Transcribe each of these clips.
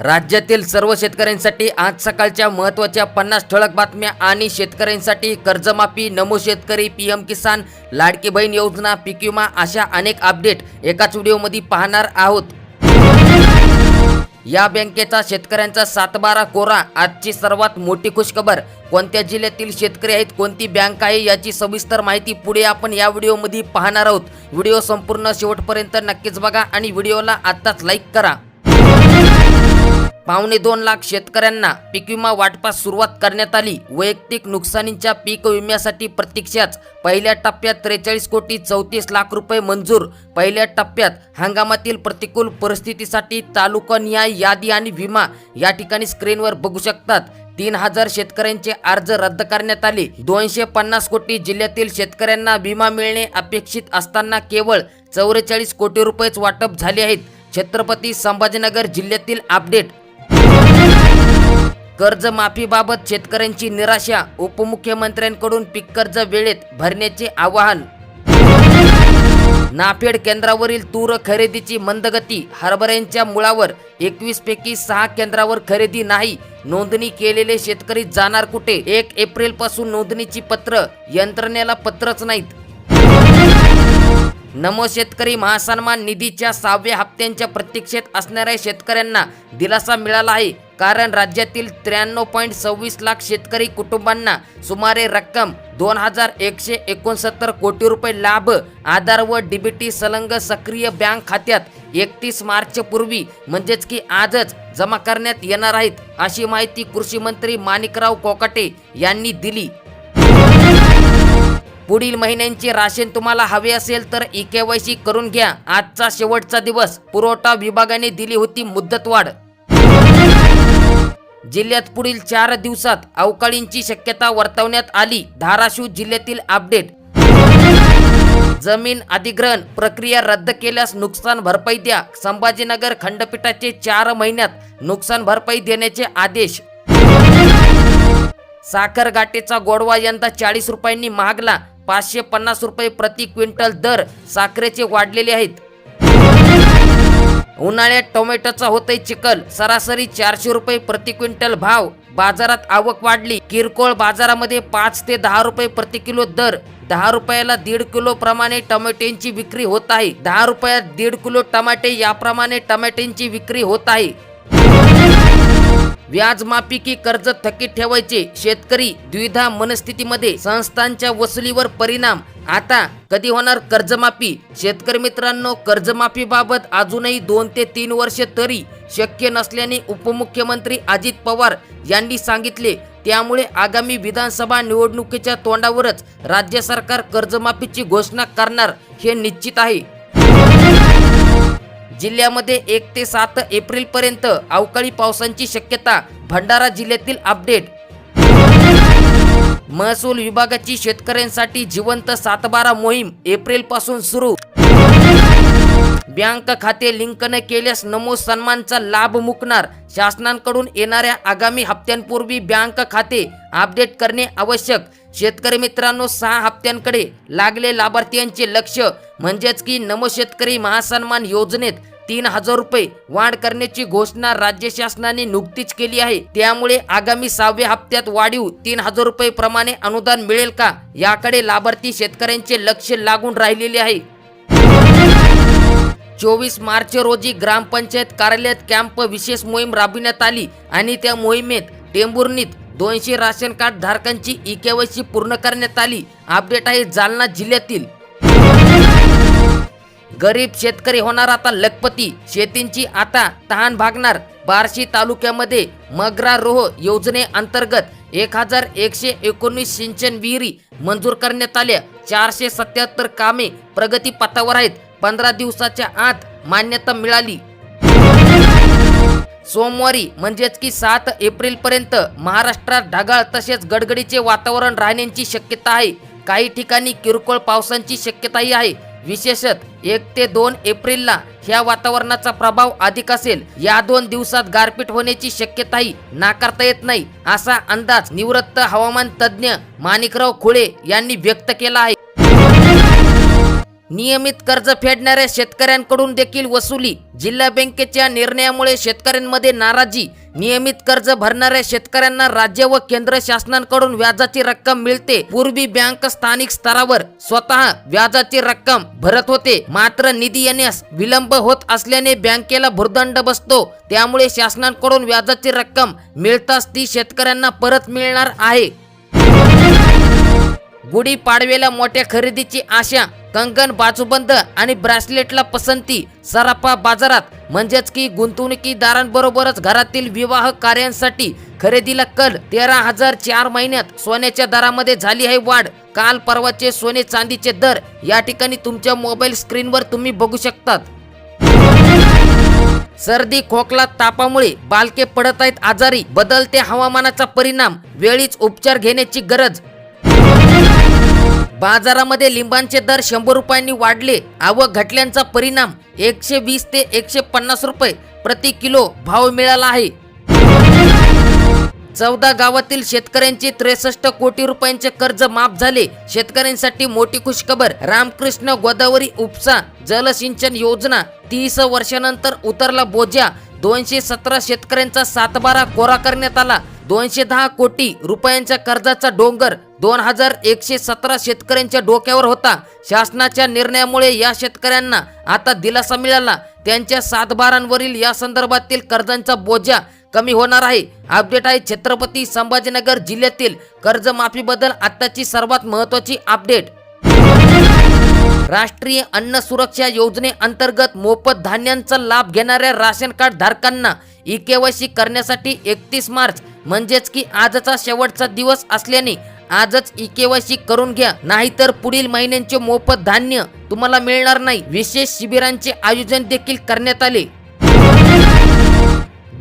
राज्यातील सर्व शेतकऱ्यांसाठी आज सकाळच्या महत्त्वाच्या पन्नास ठळक बातम्या आणि शेतकऱ्यांसाठी कर्जमाफी नमो शेतकरी पी एम किसान लाडकी बहीण योजना पीक विमा अशा अनेक अपडेट एकाच व्हिडिओमध्ये पाहणार आहोत. या बँकेचा शेतकऱ्यांचा सातबारा कोरा आजची सर्वात मोठी खुशखबर. कोणत्या जिल्ह्यातील शेतकरी आहेत कोणती बँक आहे याची सविस्तर माहिती पुढे आपण या व्हिडिओमध्ये पाहणार आहोत. व्हिडिओ संपूर्ण शेवटपर्यंत नक्कीच बघा आणि व्हिडिओला आत्ताच लाईक करा. पावणे दोन लाख शेतकऱ्यांना पीक विमा वाटपास सुरुवात करण्यात आली. वैयक्तिक नुकसानीच्या पीक विम्यासाठी प्रतीक्षाच पहिल्या टप्प्यात त्रेचाळीस कोटी चौतीस लाख रुपये मंजूर. पहिल्या टप्प्यात हंगामातील प्रतिकूल परिस्थितीसाठी तालुकानिहाय यादी आणि विमा या ठिकाणी स्क्रीनवर बघू शकतात. तीन हजार शेतकऱ्यांचे अर्ज रद्द करण्यात आले. दोनशे पन्नास कोटी जिल्ह्यातील शेतकऱ्यांना विमा मिळणे अपेक्षित असताना केवळ चौवेचाळीस कोटी रुपयेच वाटप झाले आहेत. छत्रपती संभाजीनगर जिल्ह्यातील अपडेट कर्जमाफीबाबत शेतकऱ्यांची निराशा उपमुख्यमंत्र्यांकडून पीक कर्ज वेळेत भरण्याचे आवाहन. नाफेड केंद्रावरील तूर खरेदीची मंदगती हरभऱ्यांच्या मुळावर एकवीस पैकी सहा केंद्रावर खरेदी नाही नोंदणी केलेले शेतकरी जाणार कुठे? एक एप्रिलपासून नोंदणीची पत्र यंत्रणेला पत्रच नाहीत. नमो शेतकरी महासन्मान निधीच्या सहाव्या हप्त्यांच्या प्रतीक्षेत असणाऱ्या शेतकऱ्यांना दिलासा मिळाला आहे. कारण राज्यातील त्र्याण्णव पॉईंट सव्वीस लाख शेतकरी कुटुंबांना सुमारे रक्कम दोन हजार एकशे एकोणसत्तर कोटी रुपये लाभ आधार व डीबीटी सलंग सक्रिय बँक खात्यात एकतीस मार्चपूर्वी म्हणजेच की आजच जमा करण्यात येणार आहेत अशी माहिती कृषी मंत्री माणिकराव कोकाटे यांनी दिली. पुढील महिन्यांचे राशन तुम्हाला हवे असेल तर ई केवायसी करून घ्या. आजचा शेवटचा दिवस. पुरवठा विभागाने दिली होती मुदतवाढ जिल्ह्यात पुढील चार दिवसात अवकाळींची शक्यता वर्तवण्यात आली. धाराशिव जिल्ह्यातील अपडेट. जमीन अधिग्रहण प्रक्रिया रद्द केल्यास नुकसान भरपाई द्या. संभाजीनगर खंडपीठाचे चार महिन्यात नुकसान भरपाई देण्याचे आदेश. साखर गाठीचा गोडवा यंदा चाळीस रुपयांनी महागला. पाचशे पन्नास रुपये प्रति क्विंटल दर साखरेचे वाढलेले आहेत. उन्हाळ्यात टोमॅटोचा होतय चिकल सरासरी चारशे रुपये प्रति क्विंटल भाव. बाजारात आवक वाढली. किरकोळ बाजारामध्ये पाच ते दहा रुपये प्रति किलो दर. दहा रुपयाला दीड किलो प्रमाणे टोमॅटोची विक्री होत आहे. दहा रुपयात दीड किलो टमाटे याप्रमाणे टमाट्यांची विक्री होत आहे. व्याजमाफी की कर्ज थकीत ठेवायचे शेतकरी द्विधा मनस्थितीमध्ये संस्थांच्या वसुलीवर परिणाम. आता कधी होणार कर्जमाफी? शेतकरी मित्रांनो कर्जमाफीबाबत अजूनही दोन ते तीन वर्ष तरी शक्य नसल्याने उपमुख्यमंत्री अजित पवार यांनी सांगितले त्यामुळे आगामी विधानसभा निवडणुकीच्या तोंडावरच राज्य सरकार कर्जमाफीची घोषणा करणार हे निश्चित आहे. जिल्ह्यामध्ये एक ते सात एप्रिल पर्यंत अवकाळी पावसांची शक्यता भंडारा जिल्ह्यातील अपडेट. महसूल विभागाची शेतकऱ्यांसाठी जिवंत सातबारा मोहीम एप्रिलपासून सुरू. बँक खाते लिंक न केल्यास नमो सन्मानचा लाभ मुकणार. शासनाकडून येणाऱ्या आगामी हप्त्यांपूर्वी बँक खाते अपडेट करणे आवश्यक. शेतकरी मित्रांनो सहा हप्त्यांकडे लागले लाभार्थ्यांचे लक्ष. म्हणजेच की नम शेतकरी महासन्मान योजनेत तीन हजार रुपये वाढ करण्याची घोषणा राज्य शासनाने नुकतीच केली आहे. त्यामुळे आगामी सहाव्या हप्त्यात वाढीव तीन हजार रुपये प्रमाणे अनुदान मिळेल का? याकडे लाभार्थी शेतकऱ्यांचे लक्ष लागून राहिलेले आहे. चोवीस मार्च रोजी ग्रामपंचायत कार्यालयात कॅम्प विशेष मोहीम राबविण्यात आली आणि त्या मोहिमेत टेंबुर्णीत दोनशे राशन कार्ड धारकांची ई केवायसी पूर्ण करण्यात आली. अपडेट आहे जालना जिल्ह्यातील. गरीब शेतकरी होणार आता लखपती. शेतींची आता तहान भागणार. बार्शी तालुक्यामध्ये मगरा रोह योजनेअंतर्गत एक हजार एकशे एकोणीस सिंचन विहिरी मंजूर करण्यात आल्या. चारशे सत्याहत्तर कामे प्रगतीपथावर आहेत. पंधरा दिवसाच्या आत मान्यता मिळाली. सोमवारी म्हणजेच की सात एप्रिल पर्यंत महाराष्ट्रात ढगाळ तसेच गडगडीचे वातावरण राहण्याची शक्यता आहे. काही ठिकाणी किरकोळ पावसांची शक्यताही आहे. विशेषत एक ते दोन एप्रिलला ह्या वातावरणाचा प्रभाव अधिक असेल. या दोन दिवसात गारपीट होण्याची शक्यताही नाकारता येत नाही असा अंदाज निवृत्त हवामान तज्ज्ञ माणिकराव खुळे यांनी व्यक्त केला आहे. नियमित कर्ज फेडणाऱ्या शेतकऱ्यांकडून देखील वसुली. जिल्हा बँकेच्या निर्णयामुळे शेतकऱ्यांमध्ये नाराजी. नियमित कर्ज भरणाऱ्या शेतकऱ्यांना राज्य व केंद्र शासनाकडून व्याजाची रक्कम मिळते. पूर्वी बँक स्थानिक स्तरावर स्वतः व्याजाची रक्कम भरत होते. मात्र निधी येण्यास विलंब होत असल्याने बँकेला भुर्दंड बसतो. त्यामुळे शासनाकडून व्याजाची रक्कम मिळताच ती शेतकऱ्यांना परत मिळणार आहे. गुढीपाडव्याला मोठ्या खरेदीची आशा कंगन बाजूबंद आणि ब्रासलेटला पसंती. सराफा बाजारात. म्हणजेच की गुंतवणुकीदारांबरोबरच घरातील विवाह कार्यांसाठी खरेदीला कल. तेरा हजार चार महिन्यात सोन्याच्या दरामध्ये झाली आहे वाढ. काल परवाचे सोने चांदीचे दर. या ठिकाणी तुमच्या मोबाईल स्क्रीनवर तुम्ही बघू शकतात. सर्दी खोकला तापामुळे बालके पडत आहेत आजारी. बदलते हवामानाचा परिणाम. वेळीच उपचार घेण्याची गरज. बाजारामध्ये लिंबांचे दर शंभर रुपयांनी वाढले. आवक घटल्यांचा परिणाम एकशे वीस ते एकशे पन्नास रुपये प्रति किलो भाव मिळाला आहे. चौदा गावातील शेतकऱ्यांचे त्रेसष्ट कोटी रुपयांचे कर्ज माफ झाले. शेतकऱ्यांसाठी मोठी खुशखबर. रामकृष्ण गोदावरी उपसा जलसिंचन योजना तीस वर्षानंतर उतरला बोजा. दोनशे सतरा शेतकऱ्यांचा सातबारा कोरा करण्यात आला. दोनशे दहा कोटी रुपयांच्या कर्जाचा डोंगर दोन हजार एकशे सतरा शेतकऱ्यांच्या डोक्यावर होता. शासनाच्या निर्णयामुळे या शेतकऱ्यांना आता दिलासा मिळाला. त्यांच्या सातबारांवरील या संदर्भातील कर्जांचा बोजा कमी होणार आहे. अपडेट आहे छत्रपती संभाजीनगर जिल्ह्यातील कर्जमाफीबद्दल आत्ताची सर्वात महत्त्वाची अपडेट. राष्ट्रीय अन्न सुरक्षा योजनेअंतर्गत मोफत धान्यांचा लाभ घेणाऱ्या राशन कार्ड धारकांना ई केवायसी करण्यासाठी एकतीस मार्च. म्हणजेच की आजचा शेवटचा दिवस असल्याने आजच ई केवायसी करून घ्या. नाहीतर पुढील महिन्यांचे मोफत धान्य तुम्हाला मिळणार नाही. विशेष शिबिरांचे आयोजन देखील करण्यात आले.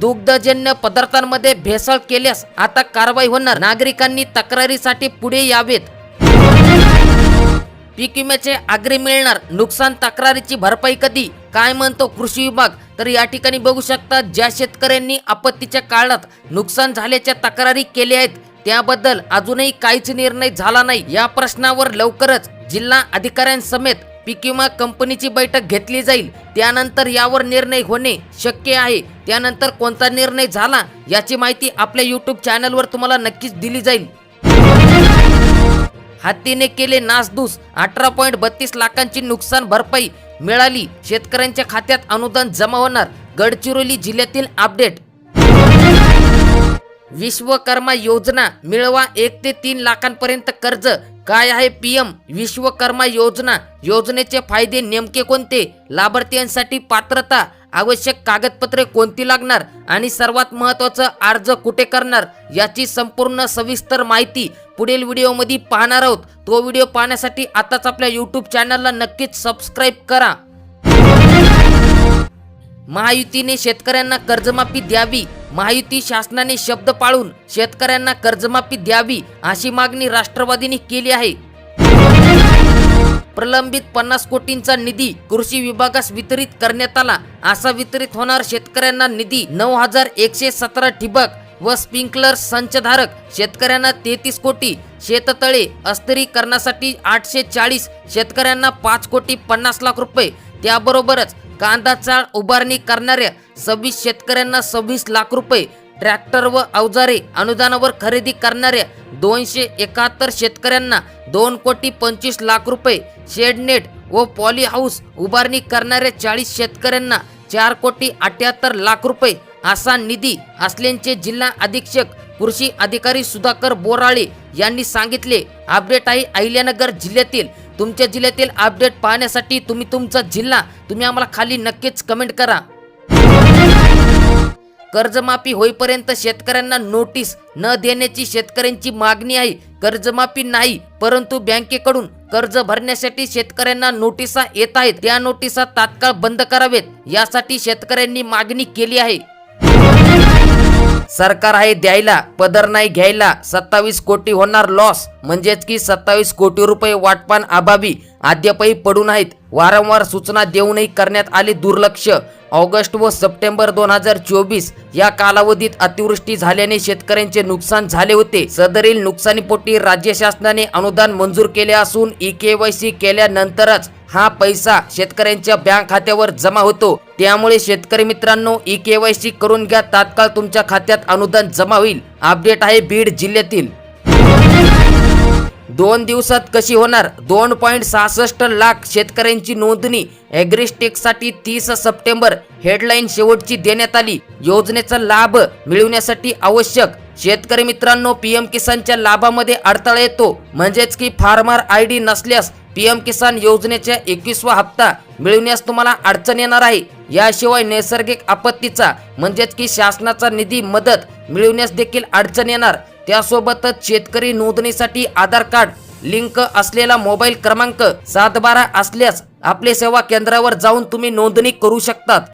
दुग्धजन्य पदार्थांमध्ये भेसळ केल्यास आता कारवाई होणार. नागरिकांनी तक्रारीसाठी पुढे यावेत. पीक विम्याचे आग्रे मिळणार. नुकसान तक्रारीची भरपाई कधी? काय म्हणतो कृषी विभाग? तर या ठिकाणी बघू शकता ज्या शेतकऱ्यांनी आपत्तीच्या काळात नुकसान झाल्याच्या तक्रारी केल्या आहेत त्याबद्दल अजूनही काहीच निर्णय झाला नाही. या प्रश्नावर लवकरच जिल्हा अधिकाऱ्यांसमेत पीक विमा कंपनीची बैठक घेतली जाईल. त्यानंतर यावर निर्णय होणे शक्य आहे. त्यानंतर कोणता निर्णय झाला याची माहिती आपल्या युट्यूब चॅनलवर तुम्हाला नक्कीच दिली जाईल. हत्तीने केले नासधूस अठरा पॉईंट बत्तीस लाखांची नुकसान भरपाई मिळाली. शेतकऱ्यांच्या खात्यात अनुदान जमा होणार. गडचिरोली जिल्ह्यातील अपडेट विश्वकर्मा योजना मिळवा एक ते तीन लाखांपर्यंत कर्ज. काय आहे पीएम विश्वकर्मा योजना. योजनेचे फायदे नेमके कोणते? लाभार्थ्यांसाठी पात्रता आवश्यक कागदपत्रे कोणती लागणार? आणि सर्वात महत्त्वाचं अर्ज कुठे करणार? याची संपूर्ण सविस्तर माहिती पुढील व्हिडिओमध्ये पाहणार आहोत. तो व्हिडिओ पाहण्यासाठी आताच आपल्या यूट्यूब चॅनलला नक्कीच सबस्क्राईब करा. महायुतीने शेतकऱ्यांना कर्जमाफी द्यावी. महायुती शासनाने शब्द पाळून शेतकऱ्यांना कर्जमाफी द्यावी अशी मागणी राष्ट्रवादीने केली आहे. प्रलंबित पन्नास कोटींचा निधी कृषी विभागास वितरित करण्यात आला. असा वितरित होणार शेतकऱ्यांना निधी नऊ हजार एकशे सतरा ठिबक व स्प्रिंकलर संचधारक. शेतकऱ्यांना तेहतीस कोटी शेततळे अस्थिरीकरणासाठी आठशे चाळीस. शेतकऱ्यांना पाच कोटी पन्नास लाख रुपये. त्याबरोबरच कांदा चाळ उभारणी करणाऱ्या सव्वीस शेतकऱ्यांना सव्वीस लाख रुपये ट्रॅक्टर व अवजारे अनुदानावर खरेदी करणाऱ्या दोनशे एकाहत्तर शेतकऱ्यांना दोन कोटी पंचवीस लाख रुपये शेडनेट व पॉली हाऊस उभारणी करणाऱ्या चाळीस शेतकऱ्यांना चार कोटी अठ्याहत्तर लाख रुपये असा निधी असल्याचे जिल्हा अधीक्षक कृषी अधिकारी सुधाकर बोराळे यांनी सांगितले अपडेट आहे अहिल्यानगर जिल्ह्यातील. तुमच्या जिल्ह्यातील अपडेट पाहण्यासाठी तुम्ही तुमचा जिल्हा तुम्ही आम्हाला खाली नक्कीच कमेंट करा. कर्जमाफी होईपर्यंत शेतकऱ्यांना नोटीस न देण्याची शेतकऱ्यांची मागणी आहे. कर्जमाफी नाही परंतु बँकेकडून कर्ज भरण्यासाठी शेतकऱ्यांना नोटिसा येत आहेत. त्या नोटिसा तात्काळ बंद करावेत. यासाठी शेतकऱ्यांनी मागणी केली आहे. सरकार आहे द्यायला पदर नाही घ्यायला. सत्तावीस कोटी होणार लॉस म्हणजेच की सत्तावीस कोटी रुपये वाटपान अभावी. अद्यापही पडून आहेत. वारंवार सूचना देऊनही करण्यात आले दुर्लक्ष. ऑगस्ट व सप्टेंबर दोन हजार चोवीस या कालावधीत अतिवृष्टी झाल्याने शेतकऱ्यांचे नुकसान झाले होते. सदरील नुकसानीपोटी राज्य शासनाने अनुदान मंजूर केले असून ई केवायसी केल्यानंतरच हा पैसा शेतकऱ्यांच्या बँक खात्यावर जमा होतो. त्यामुळे शेतकरी मित्रांनो ई केवायसी करून घ्या. तात्काळ तुमच्या खात्यात अनुदान जमा होईल. अपडेट आहे बीड जिल्ह्यातील. दोन दिवसात कशी होणार? दोन पॉईंट सहासष्ट लाख शेतकऱ्यांची नोंदणी. ॲग्रिस्टेकसाठी तीस सप्टेंबर हेडलाईन शेवटची देण्यात आली. योजनेचा लाभ मिळवण्यासाठी आवश्यक. शेतकरी मित्रांनो पीएम किसानच्या लाभामध्ये अडथळा येतो. म्हणजेच की फार्मर आय डी नसल्यास पीएम किसान योजनेच्या एकवीसवा हप्ता मिळवण्यास तुम्हाला अडचण येणार आहे. याशिवाय नैसर्गिक आपत्तीचा म्हणजेच की शासनाचा निधी मदत मिळवण्यास देखील अडचण येणार. त्यासोबतच शेतकरी नोंदणीसाठी आधार कार्ड लिंक असलेला मोबाईल क्रमांक सात बारा असल्यास आपले सेवा केंद्रावर जाऊन तुम्ही नोंदणी करू शकतात.